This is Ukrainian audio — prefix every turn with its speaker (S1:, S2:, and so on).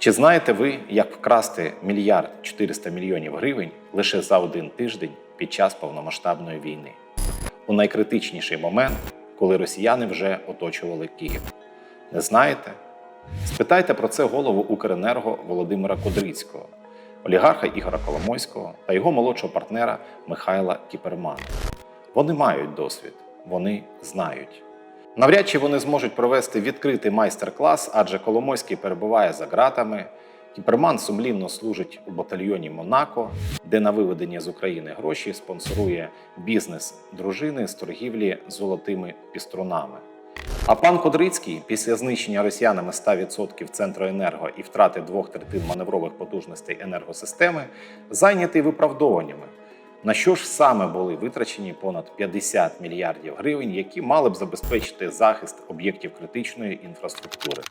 S1: Чи знаєте ви, як вкрасти мільярд 400 мільйонів гривень лише за один тиждень під час повномасштабної війни? У найкритичніший момент, коли росіяни вже оточували Київ. Не знаєте? Спитайте про це голову Укренерго Володимира Кудрицького, олігарха Ігора Коломойського та його молодшого партнера Михайла Кіпермана. Вони мають досвід, вони знають. Навряд чи вони зможуть провести відкритий майстер-клас, адже Коломойський перебуває за ґратами. Кіперман сумлінно служить у батальйоні Монако, де на виведення з України гроші спонсорує бізнес дружини з торгівлі золотими піструнами. А пан Кодрицький після знищення росіянами 100% Центроенерго і втрати двох третин маневрових потужностей енергосистеми зайнятий виправдовуваннями. На що ж саме були витрачені понад 50 мільярдів гривень, які мали б забезпечити захист об'єктів критичної інфраструктури?